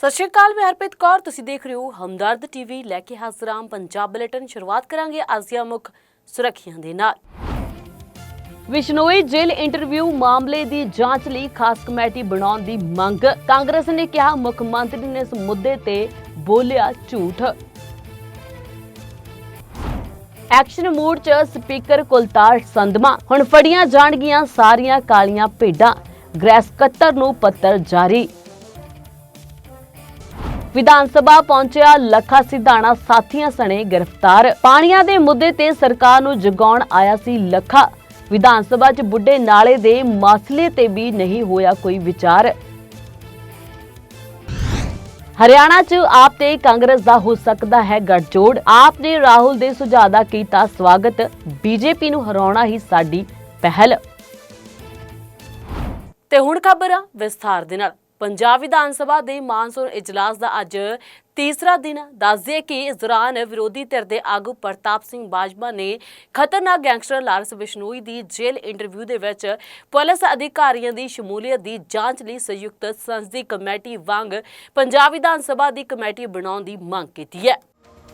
ਸਤਿ ਸ਼੍ਰੀ ਅਕਾਲ, ਮੈਂ ਹਰਪ੍ਰੀਤ ਕੌਰ। ਤੁਸੀਂ ਦੇਖ ਰਹੇ ਹੋ ਹਮਦਰਦ ਟੀਵੀ। ਲੈ ਕੇ ਹਾਜ਼ਰ ਹਾਂ ਪੰਜਾਬ ਬੁਲੇਟਿਨ। ਸ਼ੁਰੂਆਤ ਕਰਾਂਗੇ ਅੱਜ ਦੀਆਂ ਮੁੱਖ ਦੇ ਨਾਲ। ਵਿਸ਼ਨੋਈ ਜੇਲ੍ਹ ਇੰਟਰਵਿਊ ਮਾਮਲੇ ਦੀ ਜਾਂਚ ਲਈ ਖਾਸ ਕਮੇਟੀ ਬਣਾਉਣ ਦੀ ਮੰਗ। ਕਾਂਗਰਸ ਨੇ ਕਿਹਾ, ਮੁੱਖ ਮੰਤਰੀ ਨੇ ਇਸ ਮੁੱਦੇ ਤੇ ਬੋਲਿਆ ਝੂਠ। ਐਕਸ਼ਨ ਮੂਡ 'ਚ ਸਪੀਕਰ ਕੁਲਤਾਰ ਸੰਧਮਾ। ਹੁਣ ਫੜੀਆਂ ਜਾਣਗੀਆਂ ਸਾਰੀਆਂ ਕਾਲੀਆਂ ਭੇਡਾਂ। ਗ੍ਰੈਸ ਕੱਤਰ ਨੂੰ ਪੱਤਰ ਜਾਰੀ। ਵਿਧਾਨ ਸਭਾ ਪਹੁੰਚਿਆ, ਲੱਖਾ ਸਿਧਾਣਾ ਸਾਥੀਆਂ ਸਣੇ ਗ੍ਰਿਫਤਾਰ। ਪਾਣੀਆਂ ਦੇ ਮੁੱਦੇ ਤੇ ਸਰਕਾਰ ਨੂੰ ਜਗਾਉਣ ਆਇਆ ਸੀ ਲੱਖਾ। ਵਿਧਾਨ ਸਭਾ 'ਚ ਬੁੱਢੇ ਨਾਲੇ ਦੇ ਮਸਲੇ ਤੇ ਵੀ ਨਹੀਂ ਹੋਇਆ ਕੋਈ ਵਿਚਾਰ। ਹਰਿਆਣਾ 'ਚ ਆਪ ਤੇ ਕਾਂਗਰਸ ਦਾ ਹੋ ਸਕਦਾ ਹੈ ਗੱਠਜੋੜ। ਆਪ ਨੇ ਰਾਹੁਲ ਦੇ ਸੁਝਾਅ ਦਾ ਕੀਤਾ ਸਵਾਗਤ। ਬੀਜੇਪੀ ਨੂੰ ਹਰਾਉਣਾ ਹੀ ਸਾਡੀ ਪਹਿਲ। ਤੇ ਹੁਣ ਖਬਰ ਵਿਸਥਾਰ ਦੇ ਨਾਲ। ਪੰਜਾਬ ਵਿਧਾਨ ਸਭਾ ਦੇ ਮਾਨਸੂਨ ਇਜਲਾਸ ਦਾ ਅੱਜ ਤੀਸਰਾ ਦਿਨ ਦੱਸਦੇ ਕਿ ਇਸ ਦੌਰਾਨ ਵਿਰੋਧੀ ਧਿਰ ਦੇ ਆਗੂ ਪ੍ਰਤਾਪ ਸਿੰਘ ਬਾਜਵਾ ਨੇ ਖਤਰਨਾਕ ਗੈਂਗਸਟਰ ਲਾਰੈਂਸ ਬਿਸ਼ਨੋਈ ਦੀ ਜੇਲ੍ਹ ਇੰਟਰਵਿਊ ਦੇ ਵਿੱਚ ਪੁਲਿਸ ਅਧਿਕਾਰੀਆਂ ਦੀ ਸ਼ਮੂਲੀਅਤ ਦੀ ਜਾਂਚ ਲਈ ਸੰਯੁਕਤ ਸੰਸਦੀ ਕਮੇਟੀ ਵਾਂਗ ਪੰਜਾਬ ਵਿਧਾਨ ਸਭਾ ਦੀ ਕਮੇਟੀ ਬਣਾਉਣ ਦੀ ਮੰਗ ਕੀਤੀ ਹੈ।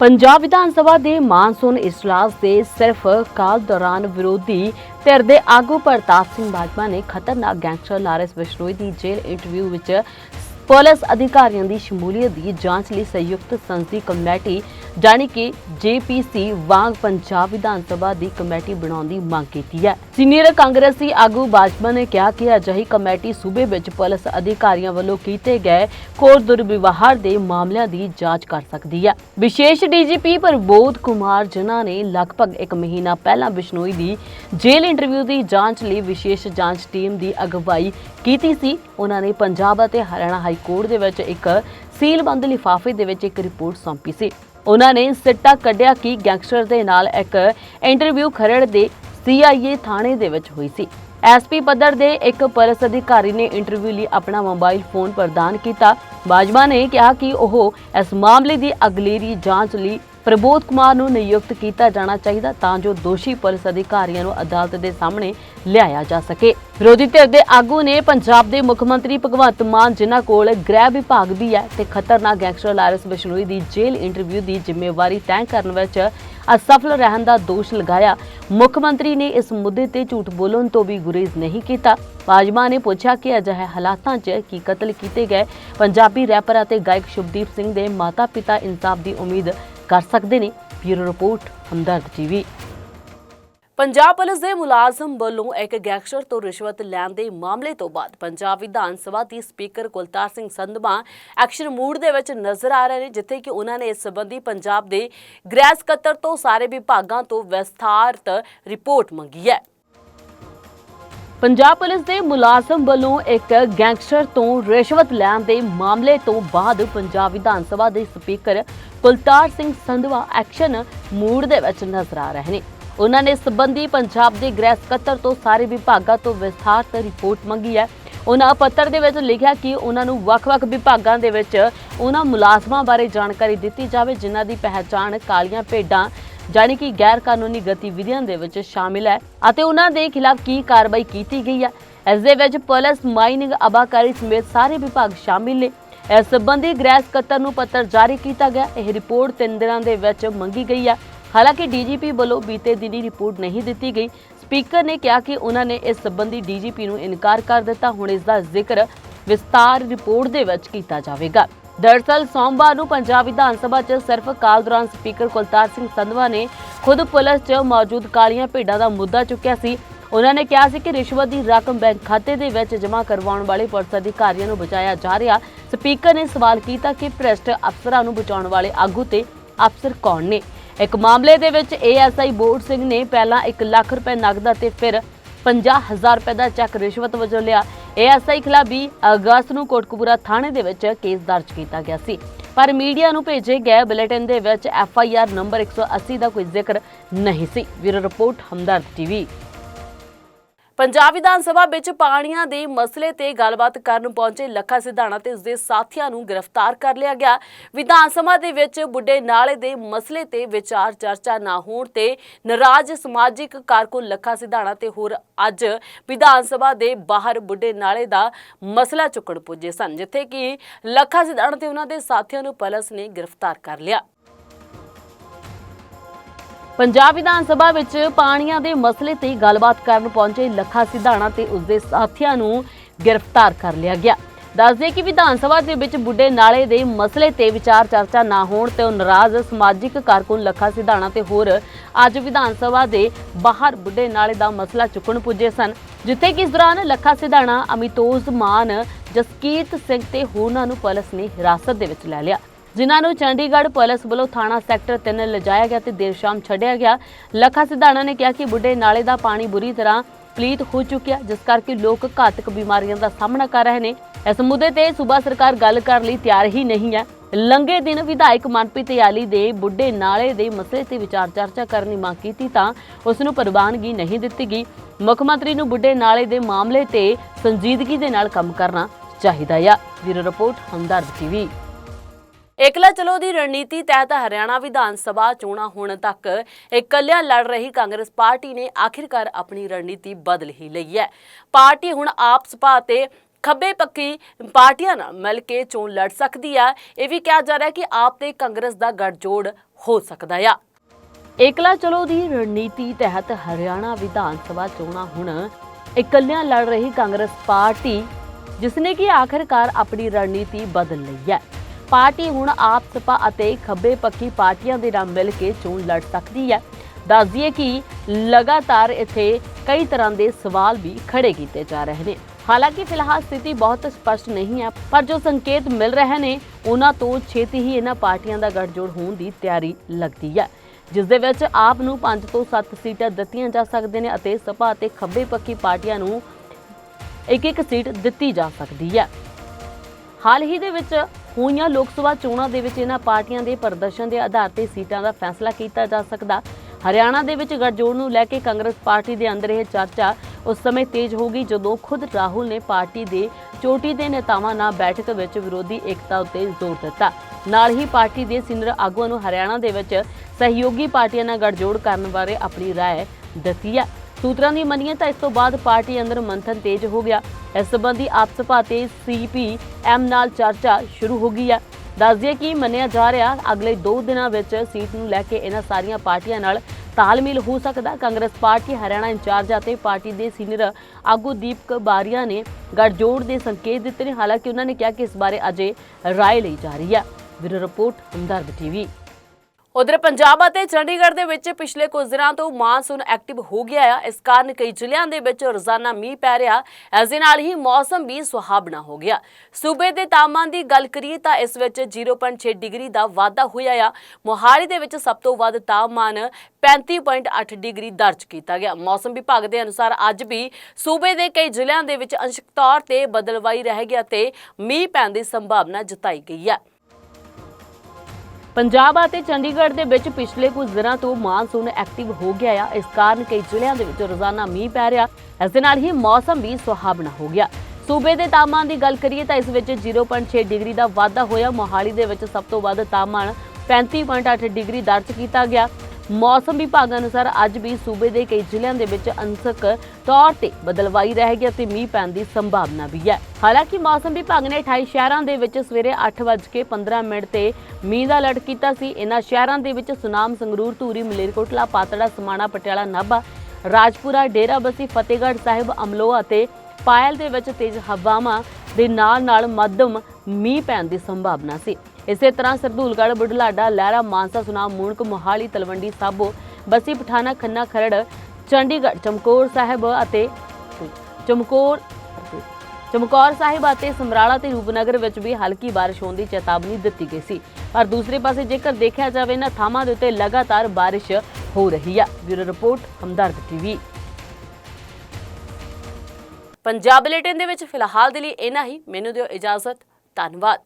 ਪੰਜਾਬ ਵਿਧਾਨ ਸਭਾ ਦੇ ਮਾਨਸੂਨ ਇਜਲਾਸ ਦੇ ਸਿਰਫ ਕਾਲ ਦੌਰਾਨ ਵਿਰੋਧੀ ਧਿਰ ਦੇ ਆਗੂ ਪ੍ਰਤਾਪ ਸਿੰਘ ਬਾਜਵਾ ਨੇ ਖਤਰਨਾਕ ਗੈਂਗਸਟਰ ਲਾਰੈਂਸ ਬਿਸ਼ਨੋਈ ਦੀ ਜੇਲ੍ਹ ਇੰਟਰਵਿਊ ਵਿੱਚ ਪੁਲਿਸ ਅਧਿਕਾਰੀਆਂ ਦੀ ਸ਼ਮੂਲੀਅਤ ਦੀ ਜਾਂਚ ਲਈ ਸੰਯੁਕਤ ਸੰਸਦੀ ਕਮੇਟੀ ਜਾਣੀ ਕਿ ਜੇਪੀਸੀ ਵਾਂਗ ਪੰਜਾਬ ਵਿਧਾਨ ਸਭਾ ਦੀ ਕਮੇਟੀ ਬਣਾਉਣ ਦੀ ਮੰਗ ਕੀਤੀ ਹੈ। ਸੀਨੀਅਰ ਕਾਂਗਰਸੀ ਆਗੂ ਬਾਜਵਾ ਨੇ ਕਿਹਾ ਕਿ ਅਜਿਹੀ ਕਮੇਟੀ ਸੂਬੇ ਵਿੱਚ ਪੁਲਿਸ ਅਧਿਕਾਰੀਆਂ ਵੱਲੋਂ ਕੀਤੇ ਗਏ ਕੋਰ ਦੁਰਵਿਵਹਾਰ ਦੇ ਮਾਮਲਿਆਂ ਦੀ ਜਾਂਚ ਕਰ ਸਕਦੀ ਹੈ। ਵਿਸ਼ੇਸ਼ ਡੀਜੀਪੀ ਪ੍ਰਬੋਧ ਕੁਮਾਰ ਜਨਾ ਨੇ ਲਗਭਗ ਇੱਕ ਮਹੀਨਾ ਪਹਿਲਾਂ ਬਿਸ਼ਨੋਈ ਦੀ ਜੇਲ੍ਹ ਇੰਟਰਵਿਊ ਦੀ ਜਾਂਚ ਲਈ ਵਿਸ਼ੇਸ਼ ਜਾਂਚ ਟੀਮ ਦੀ ਅਗਵਾਈ ਕੀਤੀ ਸੀ। ਉਹਨਾਂ ਨੇ ਪੰਜਾਬ ਅਤੇ ਹਰਿਆਣਾ ਹਾਈ ਕੋਰਟ ਦੇ ਵਿੱਚ ਇੱਕ ਸੀਲਬੰਦ ਲਿਫਾਫੇ ਦੇ ਵਿੱਚ ਇੱਕ ਰਿਪੋਰਟ ਸੌਂਪੀ ਸੀ। ਉਹਨਾਂ ਨੇ ਸਿੱਟਾ ਕੱਢਿਆ ਕਿ ਗੈਂਗਸਟਰ ਦੇ ਨਾਲ ਇੱਕ ਇੰਟਰਵਿਊ ਖਰੜ ਦੇ ਸੀਆਈਏ ਥਾਣੇ ਦੇ ਵਿੱਚ ਹੋਈ ਸੀ। ਐਸਪੀ ਪੱਧਰ ਦੇ ਇੱਕ ਪੁਲਿਸ ਅਧਿਕਾਰੀ ਨੇ ਇੰਟਰਵਿਊ ਲਈ ਆਪਣਾ ਮੋਬਾਈਲ ਫੋਨ ਪ੍ਰਦਾਨ ਕੀਤਾ। ਬਾਜਵਾ ਨੇ ਕਿਹਾ ਕਿ ਉਹ ਇਸ ਮਾਮਲੇ ਦੀ ਅਗਲੇਰੀ ਜਾਂਚ ਲਈ ਪ੍ਰਬੋਧ ਕੁਮਾਰ ਨੂੰ ਨਿਯੁਕਤ ਕੀਤਾ ਜਾਣਾ ਚਾਹੀਦਾ ਤਾਂ ਜੋ ਦੋਸ਼ੀ ਪੁਲਿਸ ਅਧਿਕਾਰੀਆਂ ਨੂੰ ਅਦਾਲਤ ਦੇ ਸਾਹਮਣੇ ਲਿਆਇਆ ਜਾ ਸਕੇ। ਵਿਰੋਧੀ ਧਿਰ ਦੇ ਆਗੂ ਨੇ ਪੰਜਾਬ ਦੇ ਮੁੱਖ ਮੰਤਰੀ ਭਗਵੰਤ ਮਾਨ, ਜਿਨ੍ਹਾਂ ਕੋਲ ਗ੍ਰਹਿ ਵਿਭਾਗ ਵੀ ਹੈ ਤੇ ਖਤਰਨਾਕ ਗੈਂਗਸਟਰ ਲਾਰੈਂਸ ਬਿਸ਼ਨੋਈ ਦੀ ਜੇਲ੍ਹ ਇੰਟਰਵਿਊ ਦੀ ਜ਼ਿੰਮੇਵਾਰੀ ਤੈਅ ਕਰਨ ਵਿੱਚ ਅਸਫਲ ਰਹਿਣ ਦਾ ਦੋਸ਼ ਲਗਾਇਆ। ਮੁੱਖ ਮੰਤਰੀ ਨੇ ਇਸ ਮੁੱਦੇ ਤੇ ਝੂਠ ਬੋਲਣ ਤੋਂ ਵੀ ਗੁਰੇਜ਼ ਨਹੀਂ ਕੀਤਾ। ਬਾਜਵਾ ਨੇ ਪੁੱਛਿਆ ਕਿ ਅਜਿਹੇ ਹਾਲਾਤਾਂ 'ਚ ਕੀ ਕਤਲ ਕੀਤੇ ਗਏ? ਪੰਜਾਬੀ ਰੈਪਰ ਅਤੇ ਗਾਇਕ ਸ਼ੁਭਦੀਪ ਸਿੰਘ ਦੇ ਮਾਤਾ-ਪਿਤਾ ਇਨਸਾਫ ਦੀ ਉਮੀਦ ਕਰ ਸਕਦੇ ਨੇ, bureau report, Hamdard TV. Punjab police ਦੇ ਮੁਲਾਜ਼ਮ ਵੱਲੋਂ ਇੱਕ ਗੈਂਗਸਟਰ ਤੋਂ ਰਿਸ਼ਵਤ ਲੈਣ ਦੇ ਮਾਮਲੇ ਤੋਂ ਬਾਅਦ ਪੰਜਾਬ ਵਿਧਾਨ ਸਭਾ ਦੀ speaker Kultar Singh Sandhwan action mood ਦੇ ਵਿੱਚ ਨਜ਼ਰ ਆ ਰਹੇ ਨੇ, ਜਿੱਥੇ ਕਿ ਉਹਨਾਂ ਨੇ ਇਸ ਸੰਬੰਧੀ ਪੰਜਾਬ ਦੇ ਗ੍ਰਹਿ ਸਕੱਤਰ ਤੋਂ ਸਾਰੇ ਵਿਭਾਗਾਂ ਤੋਂ ਵਿਸਥਾਰਤ ਰਿਪੋਰਟ ਮੰਗੀ ਹੈ। ਪੰਜਾਬ ਪੁਲਿਸ ਦੇ ਮੁਲਾਜ਼ਮ ਵੱਲੋਂ ਇੱਕ ਗੈਂਗਸਟਰ ਤੋਂ ਰਿਸ਼ਵਤ ਲੈਣ ਦੇ ਮਾਮਲੇ ਤੋਂ ਬਾਅਦ ਪੰਜਾਬ ਵਿਧਾਨ ਸਭਾ ਦੇ speaker Kultar Singh Sandhwan action mood ਦੇ ਵਿੱਚ ਨਜ਼ਰ ਆ ਰਹੇ ਨੇ। ਉਹਨਾਂ ਨੇ ਇਸ ਸੰਬੰਧੀ ਪੰਜਾਬ ਦੇ ਗ੍ਰਹਿ ਸਕੱਤਰ ਤੋਂ ਸਾਰੇ ਵਿਭਾਗਾਂ ਤੋਂ ਵਿਸਥਾਰਤ ਰਿਪੋਰਟ ਮੰਗੀ ਹੈ। ਉਹਨਾਂ ਪੱਤਰ ਦੇ ਵਿੱਚ ਲਿਖਿਆ ਕਿ ਉਹਨਾਂ ਨੂੰ ਵੱਖ-ਵੱਖ ਵਿਭਾਗਾਂ ਦੇ ਵਿੱਚ ਉਹਨਾਂ ਮੁਲਾਜ਼ਮਾਂ ਬਾਰੇ ਜਾਣਕਾਰੀ ਦਿੱਤੀ ਜਾਵੇ, ਜਿਨ੍ਹਾਂ ਦੀ ਪਹਿਚਾਣ ਕਾਲੀਆਂ ਭੇਡਾਂ ਜਾਣੀ ਕਿ ਗੈਰ ਕਾਨੂੰਨੀ ਗਤੀਵਿਧੀਆਂ ਦੇ ਵਿੱਚ ਸ਼ਾਮਿਲ ਹੈ ਅਤੇ ਉਹਨਾਂ ਦੇ ਖਿਲਾਫ ਕੀ ਕਾਰਵਾਈ ਕੀਤੀ ਗਈ ਹੈ? ਇਸ ਦੇ ਵਿੱਚ ਪੁਲਿਸ, ਮਾਈਨਿੰਗ ਅਬਾਕਾਰੀ ਸਮੇਤ ਸਾਰੇ ਵਿਭਾਗ ਸ਼ਾਮਿਲ ਨੇ। ਇਸ ਸੰਬੰਧੀ ਗ੍ਰਹਿ ਸਕੱਤਰ ਨੂੰ ਪੱਤਰ ਜਾਰੀ ਕੀਤਾ ਗਿਆ। ਇਹ ਰਿਪੋਰਟ ਤਿੰਨ ਦਿਨਾਂ ਦੇ ਵਿੱਚ ਮੰਗੀ ਗਈ ਹੈ। ਹਾਲਾਂਕਿ ਡੀਜੀਪੀ ਵੱਲੋਂ ਬੀਤੇ ਦਿਨੀ ਰਿਪੋਰਟ ਨਹੀਂ ਦਿੱਤੀ ਗਈ। ਸਪੀਕਰ ਨੇ ਕਿਹਾ ਕਿ ਉਹਨਾਂ ਨੇ ਇਸ ਸੰਬੰਧੀ ਡੀਜੀਪੀ ਨੂੰ ਇਨਕਾਰ ਕਰ ਦਿੱਤਾ। ਹੁਣ ਇਸ ਦਾ ਜ਼ਿਕਰ ਵਿਸਤਾਰ ਰਿਪੋਰਟ ਦੇ ਵਿੱਚ ਕੀਤਾ ਜਾਵੇਗਾ। ਦਰਅਸਲ ਸੋਮਵਾਰ ਨੂੰ ਪੰਜਾਬ ਵਿਧਾਨ ਸਭਾ 'ਚ ਸਿਰਫ ਕਾਲ ਦੌਰਾਨ ਸਪੀਕਰ ਕੁਲਤਾਰ ਸਿੰਘ ਸੰਧਵਾ ਨੇ ਖੁਦ ਪੁਲਿਸ 'ਚ ਮੌਜੂਦ ਕਾਲੀਆਂ ਭੇਡਾਂ ਦਾ ਮੁੱਦਾ ਚੁੱਕਿਆ ਸੀ। ਉਹਨਾਂ ਨੇ ਕਿਹਾ ਸੀ ਕਿ ਰਿਸ਼ਵਤ ਦੀ ਰਕਮ ਬੈਂਕ ਖਾਤੇ ਦੇ ਵਿੱਚ ਜਮ੍ਹਾਂ ਕਰਵਾਉਣ ਵਾਲੇ ਪੁਲਿਸ ਅਧਿਕਾਰੀਆਂ ਨੂੰ ਬਚਾਇਆ ਜਾ ਰਿਹਾ। ਸਪੀਕਰ ਨੇ ਸਵਾਲ ਕੀਤਾ ਕਿ ਭ੍ਰਿਸ਼ਟ ਅਫਸਰਾਂ ਨੂੰ ਬਚਾਉਣ ਵਾਲੇ ਆਗੂ ਤੇ ਅਫਸਰ ਕੌਣ ਨੇ? ਇੱਕ ਮਾਮਲੇ ਦੇ ਵਿੱਚ ਏਐਸਆਈ ਬੋਰਡ ਸਿੰਘ ਨੇ ਪਹਿਲਾਂ 1 ਲੱਖ ਰੁਪਏ ਨਗਦ ਅਤੇ ਫਿਰ 50000 ਰੁਪਏ ਦਾ ਚੈੱਕ ਰਿਸ਼ਵਤ ਵਜੋਂ ਲਿਆ। ਏਐਸਆਈ ਖਿਲਾਫ 20 ਅਗਸਤ ਨੂੰ ਕੋਟਕਪੂਰਾ ਥਾਣੇ ਦੇ ਵਿੱਚ ਕੇਸ ਦਰਜ ਕੀਤਾ ਗਿਆ ਸੀ। ਪਰ ਮੀਡੀਆ ਨੂੰ ਭੇਜੇ ਗਏ ਬੁਲੇਟਿਨ ਦੇ ਵਿੱਚ ਐਫਆਈਆਰ ਨੰਬਰ 180 ਦਾ ਕੋਈ ਜ਼ਿਕਰ ਨਹੀਂ ਸੀ। Bureau report, Hamdard TV. Punjab Vidhan Sabha ਵਿੱਚ ਪਾਣੀਆਂ ਦੇ ਮਸਲੇ ਤੇ ਗੱਲਬਾਤ ਕਰਨ ਪਹੁੰਚੇ ਲੱਖਾ ਸਿਧਾਣਾ ਤੇ ਉਸਦੇ ਸਾਥੀਆਂ ਨੂੰ ਗ੍ਰਿਫਤਾਰ ਕਰ ਲਿਆ ਗਿਆ। ਵਿਧਾਨ ਸਭਾ ਦੇ ਵਿੱਚ ਬੁੱਢੇ ਨਾਲੇ ਦੇ ਮਸਲੇ ਤੇ ਵਿਚਾਰ ਚਰਚਾ ਨਾ ਹੋਣ ਤੇ ਨਾਰਾਜ਼ ਸਮਾਜਿਕ ਕਾਰਕੁਨ ਲੱਖਾ ਸਿਧਾਣਾ ਤੇ ਹੋਰ ਅੱਜ ਵਿਧਾਨ ਸਭਾ ਦੇ ਬਾਹਰ ਬੁੱਢੇ ਨਾਲੇ ਦਾ ਮਸਲਾ ਚੁੱਕਣ ਪੁੱਜੇ ਸਨ, ਜਿੱਥੇ ਕਿ ਲੱਖਾ ਸਿਧਾਣਾ ਤੇ ਉਹਨਾਂ ਦੇ ਸਾਥੀਆਂ ਨੂੰ ਪੁਲਿਸ ਨੇ ਗ੍ਰਿਫਤਾਰ ਕਰ ਲਿਆ। ਪੰਜਾਬ ਵਿਧਾਨ ਸਭਾ ਵਿੱਚ ਪਾਣੀਆਂ ਦੇ ਮਸਲੇ ਤੇ ਗੱਲਬਾਤ ਕਰਨ ਪਹੁੰਚੇ ਲੱਖਾ ਸਿਧਾਣਾ ਤੇ ਉਸਦੇ ਸਾਥੀਆਂ ਨੂੰ ਗ੍ਰਿਫਤਾਰ ਕਰ ਲਿਆ ਗਿਆ। ਦੱਸਦੇ ਕਿ ਵਿਧਾਨ ਸਭਾ ਦੇ ਵਿੱਚ ਬੁੱਢੇ ਨਾਲੇ ਦੇ ਮਸਲੇ ਤੇ ਵਿਚਾਰ ਚਰਚਾ ਨਾ ਹੋਣ ਤੇ ਉਹ ਨਾਰਾਜ਼ ਸਮਾਜਿਕ ਕਾਰਕੁਨ ਲੱਖਾ ਸਿਧਾਣਾ ਤੇ ਹੋਰ ਅੱਜ ਵਿਧਾਨ ਸਭਾ ਦੇ ਬਾਹਰ ਬੁੱਢੇ ਨਾਲੇ ਦਾ ਮਸਲਾ ਚੁੱਕਣ ਪੁੱਜੇ ਸਨ, ਜਿੱਥੇ ਕਿ ਇਸ ਦੌਰਾਨ ਲੱਖਾ ਸਿਧਾਣਾ ਅਮਿਤੋਜ ਮਾਨ ਜਸਕੀਰਤ ਸਿੰਘ ਤੇ ਹੋਰਨਾਂ ਨੂੰ ਪੁਲਿਸ ਨੇ ਹਿਰਾਸਤ ਦੇ ਵਿੱਚ ਲੈ ਲਿਆ। ਜਿਨ੍ਹਾਂ ਨੂੰ ਚੰਡੀਗੜ੍ਹ ਪੁਲਿਸ ਵੱਲੋਂ ਥਾਣਾ ਸੈਕਟਰ 3 ਲਿਜਾਇਆ ਗਿਆ ਤੇ ਦੇਰ ਸ਼ਾਮ ਛੱਡਿਆ ਗਿਆ। ਲੱਖਾ ਸਿਧਾਣਾ ਨੇ ਕਿਹਾ ਕਿ ਬੁੱਢੇ ਨਾਲੇ ਦਾ ਪਾਣੀ ਬੁਰੀ ਤਰ੍ਹਾਂ ਪਲੀਤ ਹੋ ਚੁੱਕਿਆ, ਜਿਸ ਕਰਕੇ ਲੋਕ ਘਾਤਕ ਬਿਮਾਰੀਆਂ ਦਾ ਸਾਹਮਣਾ ਕਰ ਰਹੇ ਨੇ। ਇਸ ਮੁੱਦੇ ਤੇ ਸੂਬਾ ਸਰਕਾਰ ਗੱਲ ਕਰਨ ਲਈ ਤਿਆਰ ਹੀ ਨਹੀਂ ਹੈ। ਲੰਗੇ ਦਿਨ ਵਿਧਾਇਕ ਮਨਪ੍ਰੀਤ ਯਾਲੀ ਦੇ ਬੁੱਢੇ ਨਾਲੇ ਦੇ ਮਸਲੇ ਤੇ ਵਿਚਾਰ ਚਰਚਾ ਕਰਨ ਦੀ ਮੰਗ ਕੀਤੀ ਤਾਂ ਉਸ ਨੂੰ ਪ੍ਰਵਾਨਗੀ ਨਹੀਂ ਦਿੱਤੀ ਗਈ। ਮੁੱਖ ਮੰਤਰੀ ਨੂੰ ਬੁੱਢੇ ਨਾਲੇ ਦੇ ਮਾਮਲੇ ਤੇ ਸੰਜੀਦਗੀ ਦੇ ਨਾਲ ਕੰਮ ਕਰਨਾ ਚਾਹੀਦਾ ਆ। Bureau report Hamdard TV. ਇਕਲਾ ਚਲੋ ਦੀ ਰਣਨੀਤੀ ਤਹਿਤ ਹਰਿਆਣਾ ਵਿਧਾਨ ਸਭਾ ਚੋਣਾਂ ਹੁਣ ਤੱਕ ਇਕੱਲਿਆਂ ਲੜ ਰਹੀ ਕਾਂਗਰਸ ਪਾਰਟੀ ਨੇ ਆਖਿਰਕਾਰ ਆਪਣੀ ਰਣਨੀਤੀ ਬਦਲ ਹੀ ਲਈ ਹੈ। ਪਾਰਟੀ ਹੁਣ ਆਪ ਸਪਾ ਤੇ ਖੱਬੇ ਪੱਕੀ ਪਾਰਟੀਆਂ ਨਾਲ ਮਿਲ ਕੇ ਚੋਣ ਲੜ ਸਕਦੀ ਹੈ ਇਹ ਵੀ ਕਿਹਾ ਜਾ ਰਿਹਾ ਕਿ ਆਪ ਤੇ ਕਾਂਗਰਸ ਦਾ ਗੱਠਜੋੜ ਹੋ ਸਕਦਾ ਆ। ਇਕਲਾ ਚਲੋ ਦੀ ਰਣਨੀਤੀ ਤਹਿਤ ਹਰਿਆਣਾ ਵਿਧਾਨ ਸਭਾ ਚੋਣਾਂ ਹੁਣ ਇਕੱਲਿਆਂ ਲੜ ਰਹੀ ਕਾਂਗਰਸ ਪਾਰਟੀ, ਜਿਸ ਨੇ ਕਿ ਆਖਰਕਾਰ ਆਪਣੀ ਰਣਨੀਤੀ ਬਦਲ ਲਈ ਹੈ। ਪਾਰਟੀ ਹੁਣ ਆਪ ਸਪਾ ਅਤੇ ਖੱਬੇ ਪੱਖੀ ਪਾਰਟੀਆਂ ਦੇ ਨਾਲ ਮਿਲ ਕੇ ਚੋਣ ਲੜ ਸਕਦੀ ਹੈ। ਦੱਸ ਦਈਏ ਕਿ ਲਗਾਤਾਰ ਇੱਥੇ ਕਈ ਤਰ੍ਹਾਂ ਦੇ ਸਵਾਲ ਵੀ ਖੜੇ ਕੀਤੇ ਜਾ ਰਹੇ ਨੇ। ਹਾਲਾਂਕਿ ਫਿਲਹਾਲ ਸਥਿਤੀ ਬਹੁਤ ਸਪਸ਼ਟ ਨਹੀਂ ਹੈ, ਪਰ ਜੋ ਸੰਕੇਤ ਮਿਲ ਰਹੇ ਨੇ, ਉਹਨਾਂ ਤੋਂ ਛੇਤੀ ਹੀ ਇਹਨਾਂ ਪਾਰਟੀਆਂ ਦਾ ਗੱਠਜੋੜ ਹੋਣ ਦੀ ਤਿਆਰੀ ਲੱਗਦੀ ਹੈ। ਜਿਸ ਦੇ ਵਿੱਚ ਆਪ ਨੂੰ 5 ਤੋਂ 7 ਸੀਟਾਂ ਦਿੱਤੀਆਂ ਜਾ ਸਕਦੇ ਨੇ ਅਤੇ ਸਪਾ ਅਤੇ ਖੱਬੇ ਪੱਖੀ ਪਾਰਟੀਆਂ ਨੂੰ ਇੱਕ ਇੱਕ ਸੀਟ ਦਿੱਤੀ ਜਾ ਸਕਦੀ ਹੈ। ਹਾਲ ਹੀ ਦੇ ਵਿੱਚ ਹੋਈਆਂ ਲੋਕ ਸਭਾ ਚੋਣਾਂ ਦੇ ਵਿੱਚ ਇਹਨਾਂ ਪਾਰਟੀਆਂ ਦੇ ਪ੍ਰਦਰਸ਼ਨ ਦੇ ਆਧਾਰ ਤੇ ਸੀਟਾਂ ਦਾ ਫੈਸਲਾ ਕੀਤਾ ਜਾ ਸਕਦਾ ਹਰਿਆਣਾ ਦੇ ਵਿੱਚ ਗੱਠਜੋੜ ਨੂੰ ਲੈ ਕੇ ਕਾਂਗਰਸ ਪਾਰਟੀ ਦੇ ਅੰਦਰ ਇਹ ਚਰਚਾ ਉਸ ਸਮੇਂ ਤੇਜ਼ ਹੋ ਗਈ ਜਦੋਂ ਖੁਦ ਰਾਹੁਲ ਨੇ ਪਾਰਟੀ ਦੇ ਚੋਟੀ ਦੇ ਨੇਤਾਵਾਂ ਨਾਲ ਬੈਠਕ ਵਿੱਚ ਵਿਰੋਧੀ ਏਕਤਾ ਉੱਤੇ ਜ਼ੋਰ ਦਿੱਤਾ ਨਾਲ ਹੀ ਪਾਰਟੀ ਦੇ ਸੀਨੀਅਰ ਆਗੂਆਂ ਨੂੰ ਹਰਿਆਣਾ ਦੇ ਵਿੱਚ ਸਹਿਯੋਗੀ ਪਾਰਟੀਆਂ ਨਾਲ ਗੱਠਜੋੜ ਕਰਨ ਬਾਰੇ ਆਪਣੀ رائے ਦਿੱਤੀ ਹੈ ਸੂਤਰਾਂ ਦੀ ਮੰਨੀਏ ਤਾਂ ਇਸ ਤੋਂ ਬਾਅਦ ਪਾਰਟੀ ਅੰਦਰ ਮੰਥਨ ਤੇਜ਼ ਹੋ ਗਿਆ। ਇਸ ਸੰਬੰਧੀ ਆਪ ਸਭਾ ਤੇ ਸੀਪੀ ਐਮ ਨਾਲ ਚਰਚਾ ਸ਼ੁਰੂ ਹੋ ਗਈ ਹੈ ਦੱਸ ਦਈਏ ਕਿ ਮੰਨਿਆ ਜਾ ਰਿਹਾ, ਅਗਲੇ 2 ਦਿਨਾਂ ਵਿੱਚ ਸੀਟ ਨੂੰ ਲੈ ਕੇ ਇਹਨਾਂ ਸਾਰੀਆਂ ਪਾਰਟੀਆਂ ਨਾਲ ਤਾਲਮੇਲ ਹੋ ਸਕਦਾ। Congress party, Haryana in charge ਅਤੇ ਪਾਰਟੀ ਦੇ ਸੀਨੀਅਰ ਆਗੂ ਦੀਪਕ ਬਾਰੀਆ ਨੇ ਗੱਠਜੋੜ ਦੇ ਸੰਕੇਤ ਦਿੱਤੇ ਨੇ। ਹਾਲਾਂਕਿ ਉਹਨਾਂ ਨੇ ਕਿਹਾ ਕਿ ਇਸ ਬਾਰੇ ਅਜੇ ਰਾਏ ਲਈ ਜਾ ਰਹੀ ਹੈ ਬਿਊਰੋ ਰਿਪੋਰਟ ਹਮਦਰਦ ਟੀਵੀ ਉਧਰ ਪੰਜਾਬ ਅਤੇ ਚੰਡੀਗੜ੍ਹ ਦੇ ਵਿੱਚ ਪਿਛਲੇ ਕੁਝ ਦਿਨਾਂ ਤੋਂ ਮਾਨਸੂਨ ਐਕਟਿਵ ਹੋ ਗਿਆ ਹੈ ਇਸ ਕਾਰਨ ਕਈ ਜ਼ਿਲ੍ਹਿਆਂ ਦੇ ਵਿੱਚ ਰੋਜ਼ਾਨਾ ਮੀਂਹ ਪੈ ਰਿਹਾ। ਇਸ ਦੇ ਨਾਲ ਹੀ ਮੌਸਮ ਵੀ ਸੁਹਾਵਣਾ ਹੋ ਗਿਆ। ਸੂਬੇ ਦੇ ਤਾਪਮਾਨ ਦੀ ਗੱਲ ਕਰੀਏ ਤਾਂ ਇਸ ਵਿੱਚ 0.6 ਡਿਗਰੀ ਦਾ ਵਾਧਾ ਹੋਇਆ ਆ। ਮੋਹਾਲੀ ਦੇ ਵਿੱਚ ਸਭ ਤੋਂ ਵੱਧ ਤਾਪਮਾਨ 35.8 ਡਿਗਰੀ ਦਰਜ ਕੀਤਾ ਗਿਆ। ਮੌਸਮ ਵਿਭਾਗ ਦੇ ਅਨੁਸਾਰ ਅੱਜ ਵੀ ਸੂਬੇ ਦੇ ਕਈ ਜ਼ਿਲ੍ਹਿਆਂ ਦੇ ਵਿੱਚ ਅੰਸ਼ਕ ਤੌਰ ਤੇ ਬਦਲਵਾਈ ਰਹਿ ਗਿਆ ਤੇ ਮੀਂਹ ਪੈਣ ਦੀ ਸੰਭਾਵਨਾ ਜਤਾਈ ਗਈ ਹੈ ਪੰਜਾਬ ਅਤੇ ਚੰਡੀਗੜ੍ਹ ਦੇ ਵਿੱਚ ਪਿਛਲੇ ਕੁਝ ਦਿਨਾਂ ਤੋਂ ਮਾਨਸੂਨ ਐਕਟਿਵ ਹੋ ਗਿਆ ਆ। ਇਸ ਕਾਰਨ ਕਈ ਜ਼ਿਲ੍ਹਿਆਂ ਦੇ ਵਿੱਚ ਰੋਜ਼ਾਨਾ ਮੀਂਹ ਪੈ ਰਿਹਾ। ਇਸ ਦੇ ਨਾਲ ਹੀ ਮੌਸਮ ਵੀ ਸੁਹਾਵਣਾ ਹੋ ਗਿਆ। ਸੂਬੇ ਦੇ ਤਾਪਮਾਨ ਦੀ ਗੱਲ ਕਰੀਏ ਤਾਂ ਇਸ ਵਿੱਚ 0.6 ਡਿਗਰੀ ਦਾ ਵਾਧਾ ਹੋਇਆ। ਮੋਹਾਲੀ ਦੇ ਵਿੱਚ ਸਭ ਤੋਂ ਵੱਧ ਤਾਪਮਾਨ 35.8 ਡਿਗਰੀ ਦਰਜ ਕੀਤਾ ਗਿਆ। ਮੌਸਮ ਵਿਭਾਗ ਅਨੁਸਾਰ ਅੱਜ ਵੀ ਸੂਬੇ ਦੇ ਕਈ ਜ਼ਿਲ੍ਹਿਆਂ ਦੇ ਵਿੱਚ ਅੰਸ਼ਕ ਤੌਰ ਤੇ ਬਦਲਵਾਈ ਰਹਿ ਗਿਆ ਮੀਂਹ ਪੈਣ ਦੀ ਸੰਭਾਵਨਾ ਵੀ ਹੈ। ਹਾਲਾਂਕਿ ਮੌਸਮ ਵਿਭਾਗ ਨੇ 28 ਸ਼ਹਿਰਾਂ ਦੇ ਵਿੱਚ ਸਵੇਰੇ 8:15 ਮਿੰਟ ਤੇ ਮੀਂਹ ਦਾ ਅਲਰਟ ਕੀਤਾ ਸੀ। ਇਹਨਾਂ ਸ਼ਹਿਰਾਂ ਦੇ ਵਿੱਚ ਸੁਨਾਮ, ਸੰਗਰੂਰ, ਧੂਰੀ ਮਲੇਰਕੋਟਲਾ ਪਾਤੜਾ, ਸਮਾਣਾ, ਪਟਿਆਲਾ, ਨਾਭਾ, ਰਾਜਪੁਰਾ ਡੇਰਾਬੱਸੀ ਫਤਿਹਗੜ੍ਹ ਸਾਹਿਬ, ਅਮਲੋਹਾ ਅਤੇ ਪਾਇਲ ਦੇ ਵਿੱਚ ਤੇਜ਼ ਹਵਾਵਾਂ ਦੇ ਨਾਲ ਨਾਲ ਮੱਧਮ ਮੀਂਹ ਪੈਣ ਦੀ ਸੰਭਾਵਨਾ ਸੀ। ਇਸੇ ਤਰ੍ਹਾਂ ਸਰਦੂਲਗੜ੍ਹ ਬੁਢਲਾਡਾ, ਲਹਿਰਾ, ਮਾਨਸਾ, ਸੁਨਾਮ ਮੂਣਕ ਮੋਹਾਲੀ, ਤਲਵੰਡੀ, ਸਾਬੋ, ਬਸੀ, ਪਠਾਣਾ, ਖੰਨਾ, ਖਰੜ, ਚੰਡੀਗੜ੍ਹ, ਚਮਕੌਰ ਸਾਹਿਬ ਅਤੇ ਚਮਕੌਰ ਚਮਕੌਰ ਸਾਹਿਬ ਅਤੇ ਸਮਰਾਲਾ ਤੇ ਰੂਪਨਗਰ ਵਿੱਚ ਵੀ ਹਲਕੀ ਬਾਰਿਸ਼ ਹੋਣ ਦੀ ਚੇਤਾਵਨੀ ਦਿੱਤੀ ਗਈ ਸੀ। ਪਰ ਦੂਸਰੇ ਪਾਸੇ ਜੇਕਰ ਦੇਖਿਆ ਜਾਵੇ ਇਹਨਾਂ ਥਾਵਾਂ ਦੇ ਉੱਤੇ ਲਗਾਤਾਰ ਬਾਰਿਸ਼ ਹੋ ਰਹੀ ਹੈ bureau report, Hamdard TV Punjab bulletin ਦੇ ਵਿੱਚ ਫਿਲਹਾਲ ਦੇ ਲਈ ਇੰਨਾ ਹੀ। ਮੈਨੂੰ ਦਿਓ ਇਜਾਜ਼ਤ। ਧੰਨਵਾਦ।